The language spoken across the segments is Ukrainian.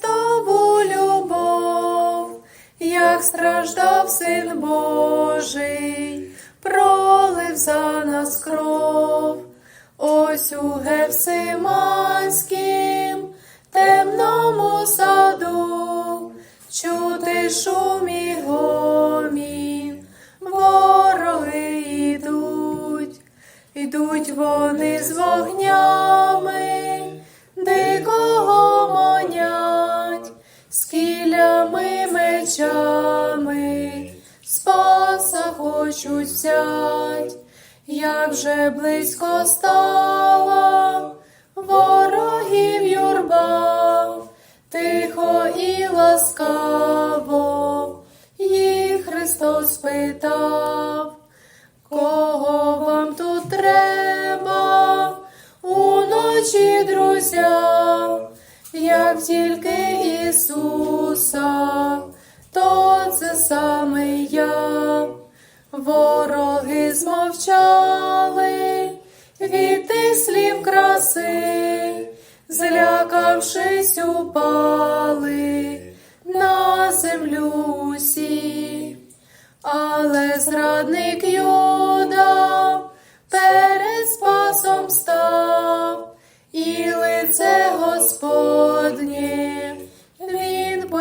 Христову любов, як страждав Син Божий, пролив за нас кров, ось у Гевсиманськім темному саду, чути шум і гомін, вороги йдуть, йдуть вони з вогня. З кілями мечами, спаса хочуть взять, як же близько стала ворогів юрба, тихо і ласкаво їх Христос питав, кого вам тут треба? Уночі, друзя, як тільки Ісуса, то це саме я. Вороги змовчали від тих слів краси, злякавшись, упали на землю усі. Але зрадник Юда перед спасом став, і лице Господнє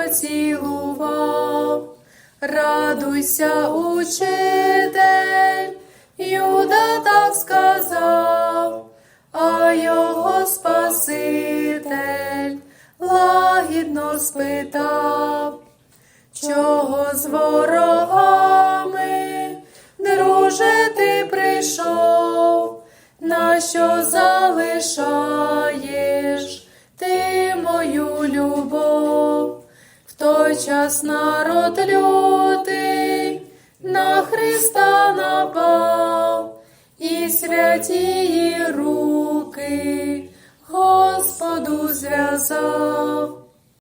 поцілував. Радуйся, учитель, Юда так сказав, а його Спаситель лагідно спитав, чого з ворогами, друже, ти прийшов, на що залишаєш час народ лютий на Христа напав, і святії руки Господу зв'язав.